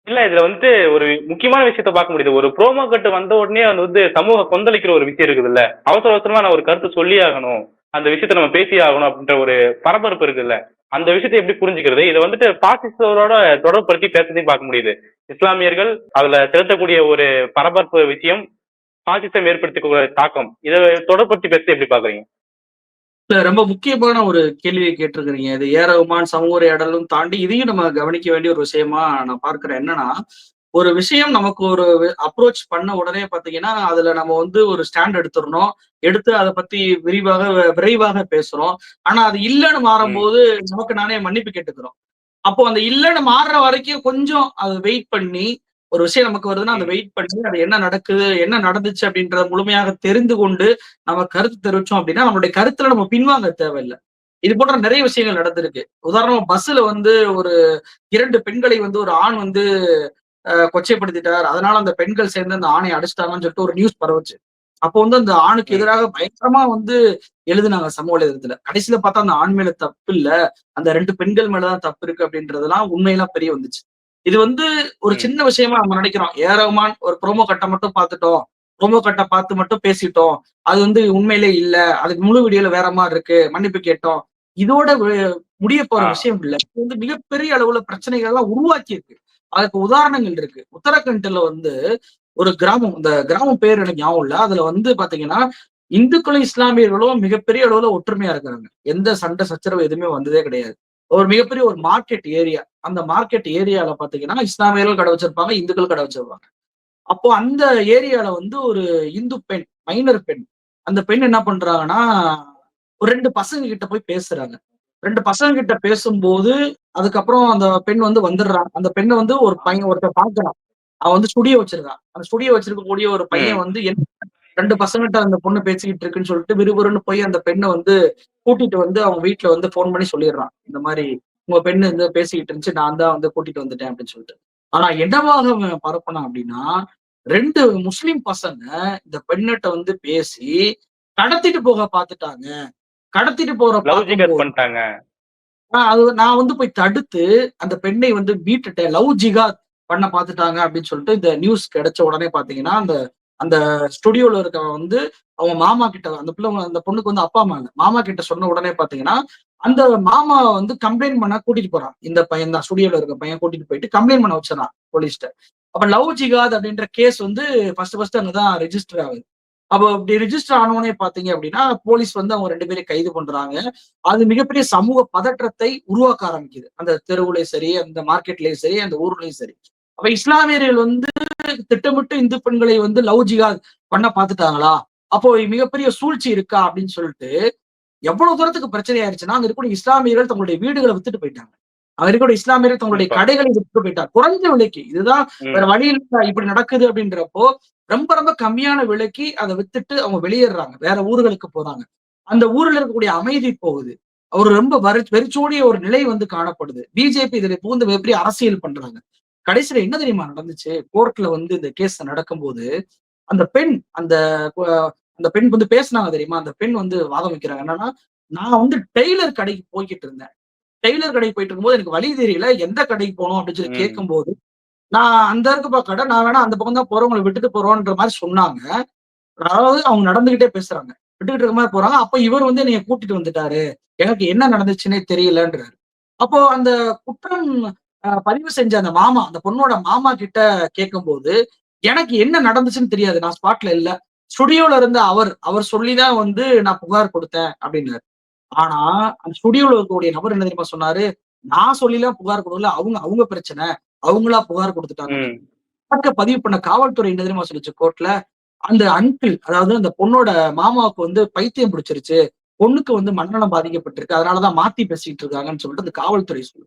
இல்ல இதுல வந்துட்டு ஒரு முக்கியமான விஷயத்த பார்க்க முடியுது. ஒரு ப்ரோமோ கட்டு வந்த உடனே அது வந்து சமூக கொந்தளிக்கிற ஒரு விஷயம் இருக்குது இல்ல அவசர அவசரமா நான் ஒரு கருத்து சொல்லி ஆகணும். அந்த விஷயத்த நம்ம பேசி ஆகணும் அப்படின்ற ஒரு பரபரப்பு இருக்குல்ல. அந்த விஷயத்தை எப்படி புரிஞ்சுக்கிறது? இதை வந்துட்டு பாகிஸ்தானோட தொடர்படுத்தி பேசுறதையும் பார்க்க முடியுது. இஸ்லாமியர்கள் அதுல செலுத்தக்கூடிய ஒரு பரபரப்பு விஷயம் பாசிசம் ஏற்படுத்திக்கூடிய தாக்கம். இதை தொடர்படுத்தி பேச எப்படி பாக்குறீங்க இல்ல ரொம்ப முக்கியமான ஒரு கேள்வியை கேட்டிருக்கிறீங்க. இது ஏ ரகுமான் சமூக உரையாடலும் தாண்டி இதையும் நம்ம கவனிக்க வேண்டிய ஒரு விஷயமா நான் பார்க்கிறேன். என்னன்னா ஒரு விஷயம் நமக்கு ஒரு அப்ரோச் பண்ண உடனே பாத்தீங்கன்னா அதுல நம்ம வந்து ஒரு ஸ்டாண்ட் எடுத்துடணும். எடுத்து அதை பத்தி விரிவாக விரைவாக பேசுறோம். ஆனா அது இல்லைன்னு மாறும்போது நமக்கு நானே மன்னிப்பு கேட்டுக்கிறோம். அப்போ அந்த இல்லைன்னு மாறுற வரைக்கும் கொஞ்சம் அது வெயிட் பண்ணி ஒரு விஷயம் நமக்கு வருதுன்னா அதை வெயிட் பண்ணி அது என்ன நடக்குது என்ன நடந்துச்சு அப்படின்றத முழுமையாக தெரிந்து கொண்டு நம்ம கருத்து தெரிவிச்சோம் அப்படின்னா நம்மளுடைய கருத்துல நம்ம பின்வாங்க தேவையில்லை. இது போன்ற நிறைய விஷயங்கள் நடந்திருக்கு. உதாரணமா பஸ்ல வந்து ஒரு இரண்டு பெண்களை வந்து ஒரு ஆண் வந்து கொச்சைப்படுத்திட்டார். அதனால அந்த பெண்கள் சேர்ந்து அந்த ஆணை அடிச்சிட்டாங்கன்னு சொல்லிட்டு ஒரு நியூஸ் பரவுச்சு. அப்போ வந்து அந்த ஆணுக்கு. எதிராக பயங்கரமா வந்து எழுதுனாங்க சமூக வலைதளத்துல. கடைசியில பார்த்தா அந்த ஆண் மேல தப்பு இல்ல அந்த ரெண்டு பெண்கள் மேலதான் தப்பு இருக்கு அப்படின்றதெல்லாம் உண்மையெல்லாம் பெரிய வந்துச்சு. இது வந்து ஒரு. சின்ன விஷயமா நம்ம நினைக்கிறோம். ஏ ரகுமான் ஒரு ப்ரோமோ கட்டை மட்டும் பார்த்துட்டோம். ப்ரோமோ கட்டை பார்த்து மட்டும் பேசிட்டோம். அது வந்து உண்மையிலே இல்ல. அதுக்கு முழு வீடியோல வேற மாதிரி இருக்கு. மன்னிப்பு கேட்டோம். இதோட முடிய போற. விஷயம் இல்ல. இது வந்து மிகப்பெரிய அளவுல பிரச்சனைகள் எல்லாம் உருவாக்கி இருக்கு அதுக்கு உதாரணங்கள் இருக்கு. உத்தரகண்ட்ல வந்து ஒரு கிராமம் இந்த கிராமம் பேர் எனக்கு ஞாபகம் இல்ல. அதுல வந்து பாத்தீங்கன்னா இந்துக்களும் இஸ்லாமியர்களும் மிகப்பெரிய அளவுல ஒற்றுமையா இருக்கிறாங்க. எந்த சண்டை சச்சரவு எதுவுமே வந்ததே கிடையாது. ஒரு மிகப்பெரிய ஒரு மார்க்கெட் ஏரியா அந்த மார்க்கெட் ஏரியால பாத்தீங்கன்னா இஸ்லாமியர்கள் கடை வச்சிருப்பாங்க இந்துக்கள் கடை வச்சிருப்பாங்க. அப்போ அந்த ஏரியால வந்து ஒரு இந்து பெண் மைனர் பெண். அந்த பெண் என்ன பண்றாங்கன்னா ஒரு ரெண்டு பசங்க கிட்ட போய் பேசுறாங்க. ரெண்டு பசங்க கிட்ட பேசும்போது அதுக்கப்புறம் அந்த பெண் வந்து வந்துடுறான் அந்த பெண்ணை வந்து ஒரு பையன் ஒருத்தர் பாக்குறான். அவன் வந்து ஸ்டுடியோ வச்சிருக்கான். அந்த ஸ்டுடியோ வச்சிருக்கக்கூடிய ஒரு பையன் வந்து என்ன ரெண்டு பசங்கிட்ட அந்த பொண்ணு பேசிக்கிட்டு இருக்குன்னு சொல்லிட்டு விறுவிறுன்னு போய் அந்த பெண்ணை வந்து கூட்டிட்டு வந்து அவங்க வீட்டுல வந்து ஃபோன் பண்ணி சொல்லிடுறான். இந்த மாதிரி உங்க பெண்ணு வந்து பேசிக்கிட்டு இருந்துச்சு நான் தான் வந்து கூட்டிட்டு வந்துட்டேன் அப்படின்னு சொல்லிட்டு. ஆனா என்னவாக அவன் பரப்பினான் அப்படின்னா ரெண்டு முஸ்லிம் பசங்க இந்த பெண்ணிட்ட வந்து பேசி கடத்திட்டு போக பாத்துட்டாங்க. கடத்திட்டு போற பண்ணிட்டாங்க. அது நான் வந்து போய் தடுத்து அந்த பெண்ணை வந்து மீட்டுட்டேன். லவ் ஜிகாத் பண்ண பாத்துட்டாங்க அப்படின்னு சொல்லிட்டு இந்த நியூஸ் கிடைச்ச உடனே பாத்தீங்கன்னா அந்த அந்த ஸ்டுடியோல இருக்கவ வந்து அவங்க மாமா கிட்ட அந்த பிள்ளை அந்த பொண்ணுக்கு வந்து அப்பா அம்மா மாமா கிட்ட சொன்ன உடனே பாத்தீங்கன்னா அந்த மாமா வந்து கம்ப்ளைண்ட் பண்ண கூட்டிட்டு போறான். இந்த பையன் தான் ஸ்டுடியோல இருக்க பையன் கூட்டிட்டு போயிட்டு கம்ப்ளைண்ட் பண்ண வச்சிடறான் போலீஸ்ட அப்ப லவ் ஜிகாத் அப்படின்ற கேஸ் வந்து ஃபர்ஸ்ட் ஃபர்ஸ்ட் அங்கதான் ரெஜிஸ்டர் ஆகுது. அப்போ அப்படி ரிஜிஸ்டர் ஆனவனே பாத்தீங்க அப்படின்னா போலீஸ் வந்து அவங்க ரெண்டு பேரும் கைது பண்றாங்க. அது மிகப்பெரிய சமூக பதற்றத்தை உருவாக்க ஆரம்பிக்குது. அந்த தெருவுலயும் சரி அந்த மார்க்கெட்லயும் சரி அந்த ஊர்லயும் சரி. அப்ப இஸ்லாமியர்கள் வந்து திட்டமிட்டு இந்து பெண்களை வந்து லவ் ஜிகாத் பண்ண பாத்துட்டாங்களா அப்போ மிகப்பெரிய சூழ்ச்சி இருக்கா அப்படின்னு சொல்லிட்டு எவ்வளவு தூரத்துக்கு பிரச்சனை ஆயிருச்சுன்னா அங்க இருக்கக்கூடிய இஸ்லாமியர்கள் தங்களுடைய வீடுகளை வித்துட்டு போயிட்டாங்க. அங்க இருக்கக்கூடிய இஸ்லாமியர்கள் தங்களுடைய. கடைகளை வித்துட்டு போயிட்டாங்க. குறைஞ்ச விலைக்கு. இதுதான். வேற வழியில் இப்படி நடக்குது அப்படின்றப்போ ரொம்ப ரொம்ப கம்மியான விலைக்கு அதை வித்துட்டு அவங்க வெளியேறாங்க வேற ஊர்களுக்கு போறாங்க. அந்த ஊர்ல இருக்கக்கூடிய அமைதி போகுது. ஒரு ரொம்ப வரி வெறிச்சோடிய ஒரு நிலை வந்து காணப்படுது. பிஜேபி இதுல பூந்து எப்படி அரசியல் பண்றாங்க. கடைசியில என்ன தெரியுமா நடந்துச்சு? கோர்ட்ல வந்து இந்த கேஸ் நடக்கும்போது அந்த பெண் அந்த அந்த பெண் வந்து பேசுனாங்க தெரியுமா? அந்த பெண் வந்து வாதம் வைக்கிறாங்க. என்னன்னா நான் வந்து டெய்லர் கடைக்கு போய்கிட்டு இருந்தேன். டெய்லர் கடைக்கு போயிட்டு இருக்கும்போது எனக்கு வழி தெரியல. எந்த கடைக்கு போகணும் அப்படின்னு சொல்லி. கேட்கும்போது நான் அந்த இருக்குப்பா கடை நான் வேணா அந்த பக்கம் தான் போறோம் உங்களை விட்டுட்டு போறோம்ன்ற மாதிரி சொன்னாங்க. அதாவது அவங்க நடந்துகிட்டே பேசுறாங்க. விட்டுக்கிட்டு இருக்க மாதிரி போறாங்க. அப்ப இவர் வந்து என்னைய கூட்டிட்டு வந்துட்டாரு. எனக்கு என்ன நடந்துச்சுன்னே தெரியலன்றாரு. அப்போ அந்த குற்றம் பதிவு செஞ்ச அந்த மாமா அந்த பொண்ணோட மாமா கிட்ட கேட்கும்போது எனக்கு என்ன நடந்துச்சுன்னு தெரியாது. நான் ஸ்பாட்ல இல்ல. ஸ்டுடியோல இருந்த அவர் அவர் சொல்லிதான் வந்து நான் புகார் கொடுத்தேன் அப்படின்னாரு. ஆனா அந்த ஸ்டுடியோல இருக்கக்கூடிய நபர் என்ன தெரியுமா சொன்னாரு? நான் சொல்லிலாம் புகார் கொடுக்கல. அவங்க அவங்க பிரச்சனை. அவங்களா புகார் கொடுத்துட்டாங்க. வழக்க பதிவு பண்ண காவல்துறை என்ன தெரியுமா சொல்லுச்சு? கோர்ட்ல அந்த அங்கிள் அதாவது அந்த பொண்ணோட மாமாவுக்கு வந்து பைத்தியம் பிடிச்சிருச்சு. பொண்ணுக்கு வந்து மனநலம் பாதிக்கப்பட்டிருக்கு. அதனாலதான் மாத்தி பேசிட்டு இருக்காங்கன்னு சொல்லிட்டு அந்த காவல்துறை சொல்லு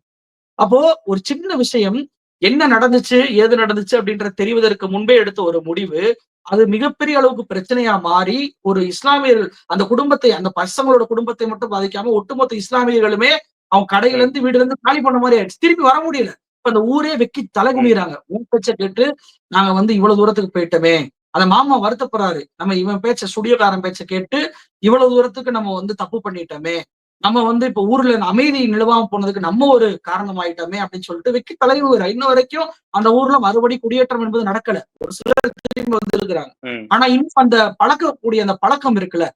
அப்போ ஒரு சின்ன விஷயம் என்ன நடந்துச்சு ஏது நடந்துச்சு அப்படின்ற தெரிவதற்கு முன்பே எடுத்த ஒரு முடிவு அது மிகப்பெரிய அளவுக்கு பிரச்சனையா மாறி ஒரு இஸ்லாமியர்கள் அந்த குடும்பத்தை அந்த பசங்களோட குடும்பத்தை மட்டும் பாதிக்காம ஒட்டுமொத்த இஸ்லாமியர்களுமே அவங்க கடையில இருந்து வீடுல இருந்து காலி பண்ண மாதிரி ஆயிடுச்சு. திரும்பி வர முடியல. இப்ப அந்த ஊரே வெக்கி தலைகுனிறாங்க உன் பேச்ச கேட்டு நாங்க வந்து இவ்வளவு தூரத்துக்கு போயிட்டோமே. அந்த மாமா வருத்தப்படுறாரு. நம்ம இவன் பேச்ச ஸ்டுடியோக்காரன் பேச்ச கேட்டு இவ்வளவு தூரத்துக்கு நம்ம வந்து தப்பு பண்ணிட்டோமே. நம்ம வந்து இப்ப ஊர்ல அமைதி நிலவாம போனதுக்கு நம்ம ஒரு காரணம் ஆயிட்டோமே அப்படின்னு சொல்லிட்டு வெக்கி தலைவர் இன்ன வரைக்கும் அந்த ஊர்ல மறுபடி குடியேற்றம் என்பது நடக்கல. ஒரு சிலர் திரும்பி வந்து இருக்கிறாங்க ம். ஆனா இன்னும் அந்த பழக்கக்கூடிய அந்த பழக்கம் இருக்குல்ல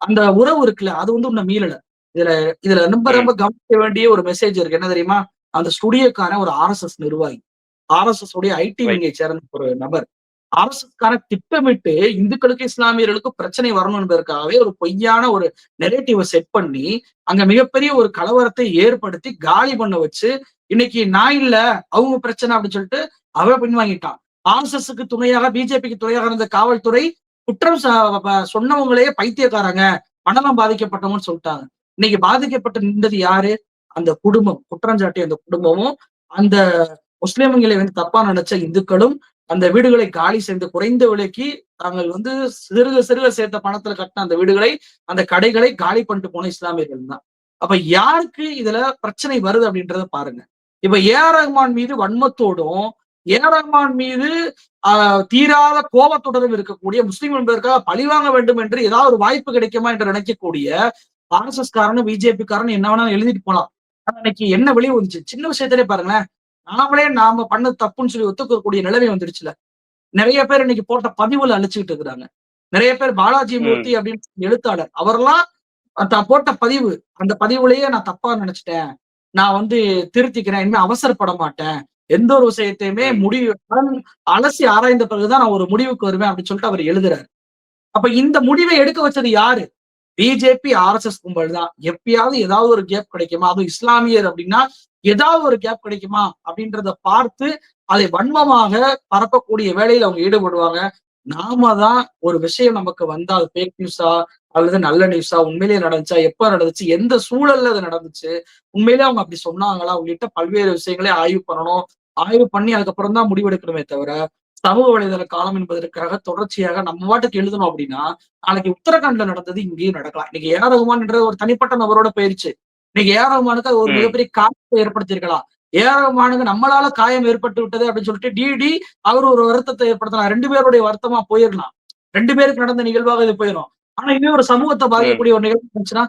அந்த உறவு இருக்குல்ல அது வந்து இன்னும் மீளல இதுல இதுல ரொம்ப ரொம்ப கவனிக்க வேண்டிய ஒரு மெசேஜ் இருக்கு. என்ன தெரியுமா? அந்த ஸ்டுடியோக்காரன் ஒரு ஆர்எஸ்எஸ் நிர்வாகி. ஆர்எஸ்எஸ் உடைய ஐடி. விங்கை சேர்ந்த ஒரு நபர். அரசுக்கார திட்டமிட்டு இந்துக்களுக்கு இஸ்லாமியர்களுக்கு பிரச்சனை வரணும் என்பதற்காகவே ஒரு பொய்யான ஒரு நெரேட்டிவை செட் பண்ணி அங்க மிகப்பெரிய ஒரு கலவரத்தை ஏற்படுத்தி காலி பண்ண வச்சு இன்னைக்கு நான் இல்ல அவங்க பிரச்சனை அப்படின்னு சொல்லிட்டு அவ பின்வாங்கிட்டான். ஆர்எஸ்எஸ்க்கு துணையாக பிஜேபிக்கு துணையாக இருந்த காவல்துறை குற்றம் சொன்னவங்களே பைத்தியக்காரங்க மனநலம் பாதிக்கப்பட்டவங்கன்னு சொல்லிட்டாங்க. இன்னைக்கு பாதிக்கப்பட்டு நின்றது யாரு? அந்த குடும்பம் குற்றம் சாட்டிய அந்த குடும்பமும் அந்த முஸ்லிம்களை வந்து தப்பா நினைச்ச இந்துக்களும் அந்த வீடுகளை காலி செய்து குறைந்த விலைக்கு தாங்கள் வந்து சிறுக சிறுக சேர்த்த பணத்துல கட்டின அந்த வீடுகளை அந்த கடைகளை காலி பண்ணிட்டு போன இஸ்லாமியர்கள் தான். அப்ப யாருக்கு இதுல பிரச்சனை வருது அப்படின்றத பாருங்க. இப்ப ஏ ஆர் ரஹ்மான் மீது வன்மத்தோடும் ஏ ஆர் ரஹ்மான் மீது ஆஹ், தீராத கோபத்துடனும் இருக்கக்கூடிய முஸ்லீம் என்பதற்காக பழிவாங்க வேண்டும் என்று ஏதாவது ஒரு வாய்ப்பு கிடைக்குமா என்று நினைக்கக்கூடிய ஆர்எஸ்எஸ் காரனும் பிஜேபி காரனும் என்ன வேணாலும் எழுதிட்டு போலாம். ஆனா இன்னைக்கு என்ன வெளியே வந்துச்சு? சின்ன விஷயத்திலே பாருங்களேன். நாமளே நாம பண்ணது தப்புன்னு சொல்லி ஒத்துக்கக்கூடிய நிலைமை வந்துருச்சுல நிறைய பேர் இன்னைக்கு போட்ட பதிவுல அழிச்சுக்கிட்டு இருக்கிறாங்க. நிறைய பேர் பாலாஜி. மூர்த்தி அப்படின்னு எழுத்தாளர். அவரெல்லாம் தான் போட்ட பதிவு. அந்த பதிவுலயே நான் தப்பா நினைச்சிட்டேன். நான் வந்து திருத்திக்கிறேன். இனிமே அவசரப்பட மாட்டேன். எந்த ஒரு விஷயத்தையுமே. முடிவு அலசி ஆராய்ந்த பிறகுதான் நான் ஒரு முடிவுக்கு வருவேன் அப்படின்னு சொல்லிட்டு அவர் எழுதுறாரு. அப்ப இந்த முடிவை எடுக்க வச்சது யாரு? பிஜேபி ஆர்எஸ்எஸ் கும்பல் தான் எப்பயாவது ஏதாவது ஒரு கேப் கிடைக்குமா? அதுவும் இஸ்லாமியர் அப்படின்னா ஏதாவது ஒரு கேப் கிடைக்குமா அப்படின்றத பார்த்து அதை வன்மமாக பரப்பக்கூடிய வேலையில அவங்க ஈடுபடுவாங்க. நாம தான் ஒரு விஷயம் நமக்கு வந்தா அது ஃபேக் நியூஸா அல்லது நல்ல நியூஸா உண்மையிலேயே நடந்துச்சா எப்ப நடந்துச்சு எந்த சூழல்ல அது நடந்துச்சு உண்மையிலேயே அவங்க அப்படி சொன்னாங்களா உள்ளிட்ட பல்வேறு விஷயங்களை ஆய்வு பண்ணணும். ஆய்வு பண்ணி அதுக்கப்புறம் தான் முடிவெடுக்கணுமே தவிர சமூக வலைதள காலம் என்பதற்காக தொடர்ச்சியாக நம்ம பாட்டுக்கு எழுதணும் அப்படின்னா நாளைக்கு உத்தரகாண்ட்ல நடந்தது இங்கேயும் நடக்கலாம். இன்னைக்கு ஏஆர் என்ற ஒரு தனிப்பட்ட நபரோட போயிருச்சு. இன்னைக்கு ஏஆர் ரகுமானுக்கு அது ஒரு. மிகப்பெரிய காயத்தை ஏற்படுத்தியிருக்கலாம். ஏஆர் ரகுமானுக்கு நம்மளால காயம் ஏற்பட்டு விட்டது அப்படின்னு சொல்லிட்டு டிடி அவர் ஒரு வருத்தத்தை ஏற்படுத்தலாம் ரெண்டு பேருடைய வருத்தமா போயிடலாம் ரெண்டு பேருக்கு நடந்த நிகழ்வாக இது போயிடும் ஆனா இதே ஒரு சமூகத்தை பாதிக்கக்கூடிய ஒரு நிகழ்வு இருந்துச்சுன்னா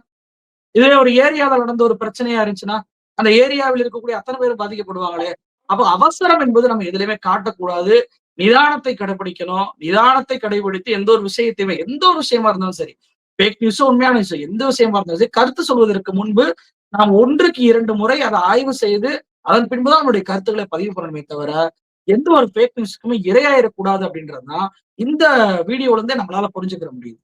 இதே ஒரு ஏரியாவில் நடந்த ஒரு பிரச்சனையா இருந்துச்சுன்னா அந்த ஏரியாவில் இருக்கக்கூடிய அத்தனை பேரும் பாதிக்கப்படுவாங்களே. அப்ப அவசரம் என்பது நம்ம எதுலையுமே காட்டக்கூடாது. நிதானத்தை கடைபிடிக்கணும். நிதானத்தை கடைபிடித்து எந்த ஒரு விஷயத்தையுமே எந்த ஒரு விஷயமா இருந்தாலும் சரி ஃபேக் நியூஸும் உண்மையான விஷயம். எந்த விஷயமா இருந்தாலும் கருத்து சொல்வதற்கு முன்பு நாம் ஒன்றுக்கு இரண்டு முறை அதை ஆய்வு செய்து அதன் பின்புதான் நம்முடைய கருத்துக்களை பதிவு பண்ணணுமே தவிர எந்த ஒரு ஃபேக் நியூஸ்க்குமே இரையாயிடக்கூடாது அப்படின்றதுதான் இந்த வீடியோல இருந்தே நம்மளால புரிஞ்சுக்கிற முடியுது.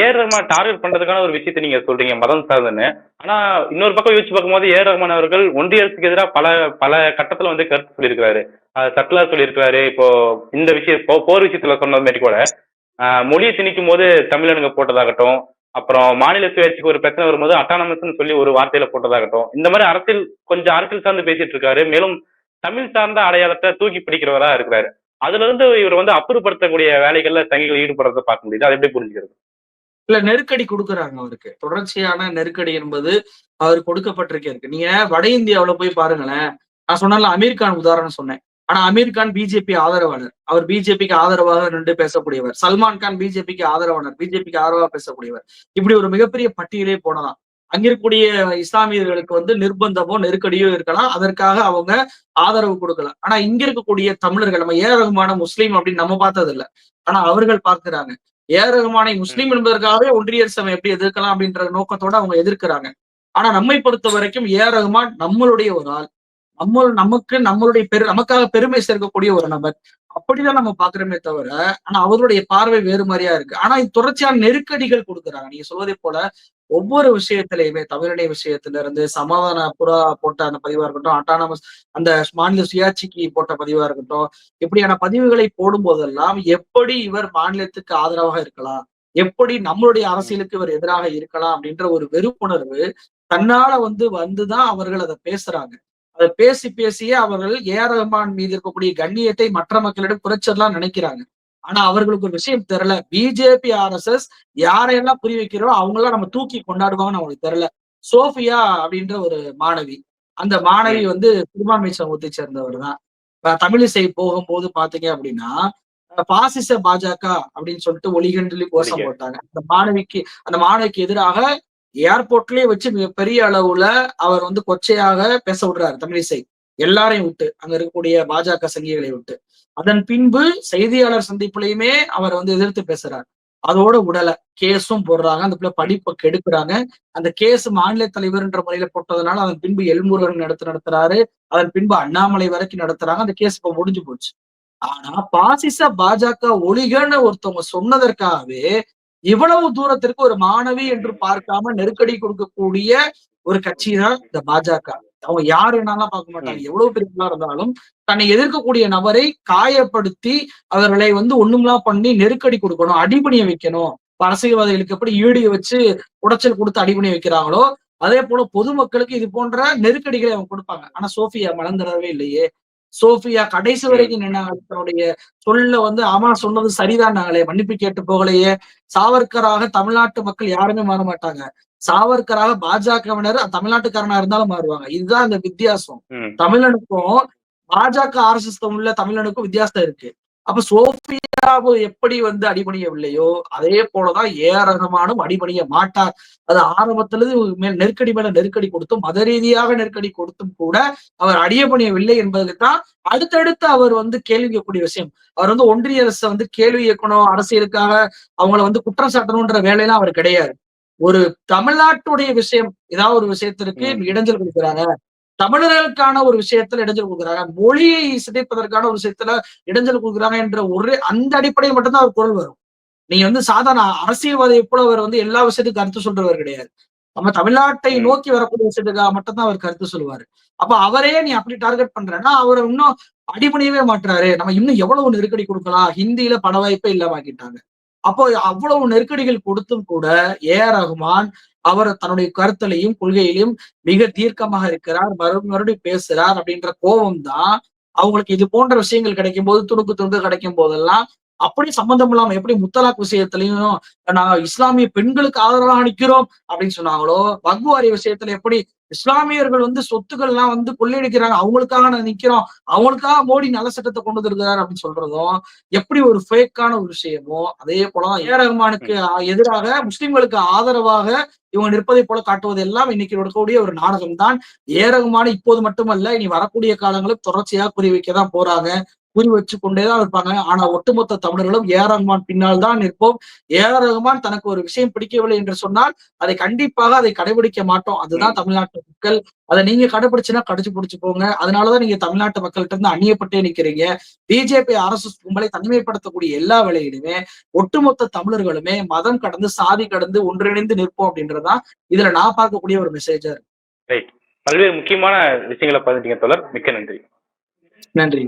ஏஆர் ரஹ்மான் டார்கெட் பண்றதுக்கான ஒரு விஷயத்தை நீங்க சொல்றீங்க மதம் சார்ந்துன்னு. ஆனா இன்னொரு பக்கம் யோசிச்சு பார்க்கும்போது ஏஆர் ரஹ்மான் அவர்கள் ஒன்றிய அரசுக்கு எதிராக பல பல கட்டத்துல வந்து கருத்து சொல்லியிருக்காரு சட்டலா சொல்லியிருக்கிறாரு. இப்போ இந்த விஷயம் போர் விஷயத்துல சொன்னது மாதிரி கூட மொழியை திணிக்கும் போது தமிழனுங்க போட்டதாகட்டும் அப்புறம் மாநில சுயாட்சிக்கு ஒரு பிரச்சனை வரும்போது அட்டானமஸ்னு சொல்லி ஒரு வார்த்தையில போட்டதாகட்டும் இந்த மாதிரி அரசியல் கொஞ்சம் அரசியல் சார்ந்து பேசிட்டு இருக்காரு. மேலும் தமிழ் சார்ந்த அடையாளத்தை தூக்கி பிடிக்கிறவரா இருக்கிறாரு. அதுல இருந்து இவர் வந்து அப்புறப்படுத்தக்கூடிய வேலைகள்ல தங்கிகள் ஈடுபடுறத பார்க்க முடியுது. அதை எப்படி புரிஞ்சுக்கிறது? இல்ல நெருக்கடி கொடுக்குறாங்க அவருக்கு. தொடர்ச்சியான நெருக்கடி என்பது அவர் கொடுக்கப்பட்டிருக்கே இருக்கு. நீங்க வட இந்தியாவில போய் பாருங்களேன். நான் சொன்னால அமீர் கான் உதாரணம் சொன்னேன். ஆனா அமீர் கான் பிஜேபி ஆதரவாளர். அவர் பிஜேபிக்கு ஆதரவாக நின்று பேசக்கூடியவர். சல்மான் கான் பிஜேபிக்கு ஆதரவாளர். பிஜேபிக்கு ஆதரவாக பேசக்கூடியவர். இப்படி ஒரு மிகப்பெரிய பட்டியலே போடலாம். அங்க இருக்கக்கூடிய இஸ்லாமியர்களுக்கு வந்து நிர்பந்தமோ நெருக்கடியோ இருக்கலாம். அதற்காக அவங்க ஆதரவு கொடுக்கலாம். ஆனா இங்க இருக்கக்கூடிய தமிழர்கள் நம்ம ஏ ரகுமான முஸ்லீம் அப்படின்னு நம்ம பார்த்தது இல்லை ஆனா அவர்கள் பார்க்கிறாங்க. ஏ ரகுமானை முஸ்லீம் என்பதற்காகவே ஒன்றிய அரசு எப்படி எதிர்க்கலாம் அப்படின்ற நோக்கத்தோட அவங்க எதிர்க்கிறாங்க. ஆனா நம்மை பொறுத்த வரைக்கும் ஏ ரகுமான் நம்மளுடைய ஒரு ஆள். நம்ம நமக்கு நம்மளுடைய பெரு நமக்காக பெருமை சேர்க்கக்கூடிய ஒரு நபர். அப்படிதான் நம்ம பாக்குறோமே தவிர ஆனா அவருடைய பார்வை வேறு மாதிரியா இருக்கு. ஆனா இது தொடர்ச்சியான நெருக்கடிகள் கொடுக்குறாங்க. நீங்க சொல்வதை போல ஒவ்வொரு விஷயத்திலையுமே தமிழனை விஷயத்துல இருந்து சமாதான புறா போட்ட அந்த பதிவா இருக்கட்டும் அட்டானமஸ் அந்த மாநில சுயாட்சிக்கு போட்ட பதிவா இருக்கட்டும் இப்படியான பதிவுகளை போடும் போதெல்லாம் எப்படி இவர் மாநிலத்துக்கு ஆதரவாக இருக்கலாம் எப்படி நம்மளுடைய அரசியலுக்கு இவர் எதிராக இருக்கலாம் அப்படின்ற ஒரு வெறுப்புணர்வு தன்னால வந்து வந்துதான் அவர்கள் அதை பேசுறாங்க. அதை பேசி பேசியே அவர்கள் ஏ ஆர் ரஹ்மான் மீது இருக்கக்கூடிய கண்ணியத்தை மற்ற மக்களிடம் குறைச்சிடலாம் நினைக்கிறாங்க. ஆனா அவர்களுக்கு ஒரு விஷயம் தெரியல. பிஜேபி ஆர்எஸ்எஸ் யாரையெல்லாம் புரி வைக்கிறோம் அவங்களாம் நம்ம தூக்கி கொண்டாடுவாங்கன்னு அவங்களுக்கு தெரியல. சோஃபியா அப்படின்ற ஒரு மாணவி. அந்த மாணவி வந்து சிறுபான்மை சமூகத்தை சேர்ந்தவர் தான். தமிழிசை போகும்போது பாத்தீங்க அப்படின்னா பாசிச பாஜக அப்படின்னு சொல்லிட்டு ஒளிகண்டிலி கோஷம். போட்டாங்க. அந்த மாணவிக்கு அந்த மாணவிக்கு எதிராக ஏர்போர்ட்லயே வச்சு மிகப்பெரிய அளவுல அவர் வந்து கொச்சையாக பேச விடுறாரு தமிழிசை. எல்லாரையும் விட்டு அங்க இருக்கக்கூடிய பாஜக சங்கிகளை விட்டு. அதன் பின்பு செய்தியாளர் சந்திப்புலயுமே அவர் வந்து எதிர்த்து பேசுறாரு. அதோட உடல கேஸும் போடுறாங்க. அந்த பிள்ளை படிப்பை கெடுக்கிறாங்க. அந்த கேஸ் மாநில தலைவர்ன்ற முறையில போட்டதுனால அதன் பின்பு எல்முருகன் நடத்து நடத்துறாரு. அதன் பின்பு அண்ணாமலை வரைக்கும் நடத்துறாங்க. அந்த கேஸ் இப்ப முடிஞ்சு போச்சு. ஆனா பாசிச பாஜக ஒளிகன்னு ஒருத்தவங்க சொன்னதற்காகவே இவ்வளவு தூரத்திற்கு ஒரு மாணவி என்று பார்க்காம நெருக்கடி கொடுக்கக்கூடிய ஒரு கட்சி தான் இந்த பாஜக. அவங்க யாரு வேணாலும் பார்க்க மாட்டாங்க. எவ்வளவு பெரியவங்களா இருந்தாலும் தன்னை எதிர்க்கக்கூடிய நபரை காயப்படுத்தி அவர்களை வந்து ஒண்ணுமெல்லாம் பண்ணி நெருக்கடி கொடுக்கணும் அடிபணிய வைக்கணும். அரசியல்வாதிகளுக்கு எப்படி ஈடிய வச்சு உடைச்சல் கொடுத்து அடிபணிய வைக்கிறாங்களோ அதே போல பொதுமக்களுக்கு இது போன்ற நெருக்கடிகளை அவங்க கொடுப்பாங்க. ஆனா சோஃபியா மலர்ந்துடவே இல்லையே. சோஃபியா கடைசி வரைக்கும் நின்னாங்க. தன்னுடைய சொல்ல வந்து ஆமா சொன்னது சரிதான் நாங்களே. மன்னிப்பு கேட்டு போகலையே. சாவர்கராக தமிழ்நாட்டு மக்கள் யாருமே மாற மாட்டாங்க. சாவர்கராக பாஜகவினர் தமிழ்நாட்டுக்காரனா இருந்தாலும் மாறுவாங்க. இதுதான் அந்த வித்தியாசம். தமிழனுக்கும் பாஜக ஆர்எஸ்எஸ் உள்ள தமிழனுக்கும் வித்தியாசம் இருக்கு. அப்ப சோஃபியாவு எப்படி வந்து அடிபணியவில்லையோ அதே போலதான் ஏ ஆர் ரஹ்மானும் அடிபணிய மாட்டார். அது ஆரம்பத்துல இருந்து மேல் நெருக்கடி மேல நெருக்கடி கொடுத்தும் மத ரீதியாக நெருக்கடி கொடுத்தும் கூட அவர் அடியபணியவில்லை என்பதுக்கு தான் அடுத்தடுத்து அவர் வந்து கேள்வி கேட்கக்கூடிய விஷயம். அவர் வந்து ஒன்றிய அரசை வந்து கேள்வி கேட்கணும் அரசியலுக்காக அவங்கள வந்து குற்றம் சாட்டணும்ன்ற வேலையெல்லாம் அவர் கிடையாது. ஒரு தமிழ்நாட்டுடைய விஷயம் ஏதாவது ஒரு விஷயத்திற்கு. இடைஞ்சல் கொடுக்குறாங்க. தமிழர்களுக்கான ஒரு விஷயத்துல இடைஞ்சல் கொடுக்குறாங்க. மொழியை சிதைப்பதற்கான ஒரு விஷயத்துல இடைஞ்சல் கொடுக்குறாங்க என்ற ஒரே அந்த அடிப்படையில் மட்டும்தான் அவர் குரல் வரும். நீங்க வந்து சாதாரண அரசியல்வாதியை போல அவர் வந்து எல்லா விஷயத்துக்கும் கருத்து சொல்றவர் கிடையாது. நம்ம தமிழ்நாட்டை. நோக்கி வரக்கூடிய விஷயத்துக்காக மட்டும்தான் அவர் கருத்து சொல்லுவாரு. அப்ப அவரே நீ அப்படி டார்கெட் பண்றேன்னா அவர் இன்னும் அடிபணியவே மாட்டுறாரு. நம்ம இன்னும் எவ்வளவு நெருக்கடி கொடுக்கலாம்? ஹிந்தியில பட வாய்ப்பே இல்லாம ஆக்கிட்டாங்க. அப்போ அவ்வளவு நெருக்கடிகள் கொடுத்தும் கூட ஏ ஆர் ரஹ்மான் அவர் தன்னுடைய கருத்திலையும் கொள்கையிலையும் மிக தீர்க்கமாக இருக்கிறார். மறு மறுபடியும் பேசுறார் அப்படின்ற கோபம் தான் அவங்களுக்கு இது போன்ற விஷயங்கள் கிடைக்கும் போது துணுக்கு துணுக்கு கிடைக்கும் போதெல்லாம் அப்படி சம்பந்தம் இல்லாம எப்படி முத்தலாக் விஷயத்திலையும் நாங்க இஸ்லாமிய பெண்களுக்கு ஆதரவாக நிற்கிறோம் அப்படின்னு சொன்னாங்களோ பக்வாரி விஷயத்துல எப்படி இஸ்லாமியர்கள் வந்து சொத்துக்கள் எல்லாம் வந்து கொள்ளையடிக்கிறாங்க. அவங்களுக்காக நான் நிக்கிறோம். அவங்களுக்காக மோடி நல்ல சட்டத்தை கொண்டு வந்திருக்கிறார் அப்படின்னு சொல்றதும் எப்படி ஒரு ஃபேக்கான ஒரு விஷயமோ அதே போலதான் ஏ ரஹ்மானுக்கு எதிராக முஸ்லிம்களுக்கு ஆதரவாக இவங்க நிற்பதை போல காட்டுவது எல்லாம் இன்னைக்கு இருக்கக்கூடிய ஒரு நாடகம் தான் ஏ ரகுமான இப்போது மட்டுமல்ல இனி வரக்கூடிய காலங்களில் தொடர்ச்சியாக குறிவைக்க தான் போறாங்க. குறி வச்சு கொண்டேதான் இருப்பாங்க. ஆனா ஒட்டுமொத்த தமிழர்களும் ஏ ரஹ்மான் பின்னால் தான் நிற்போம். ஏ ரஹ்மான் தனக்கு ஒரு விஷயம் பிடிக்கவில்லை என்று சொன்னால் அதை கண்டிப்பாக அதை கடைபிடிக்க மாட்டோம். அதுதான் தமிழ்நாட்டு மக்கள். அதை நீங்க கடைபிடிச்சுன்னா கடிச்சு பிடிச்சு போங்க. அதனாலதான் நீங்க தமிழ்நாட்டு மக்கள்கிட்ட இருந்து அந்நியப்பட்டே நிக்கிறீங்க. பிஜேபி அரசு கும்பலை தனிமைப்படுத்தக்கூடிய எல்லா வேலையிலுமே ஒட்டுமொத்த தமிழர்களுமே மதம் கடந்து சாதி கடந்து ஒன்றிணைந்து நிற்போம் அப்படின்றதுதான் இதுல நான் பார்க்கக்கூடிய ஒரு மெசேஜா இருக்கு. ரைட் பல்வேறு முக்கியமான விஷயங்களை பதிட்டீங்க தோழர். மிக்க நன்றி. நன்றி.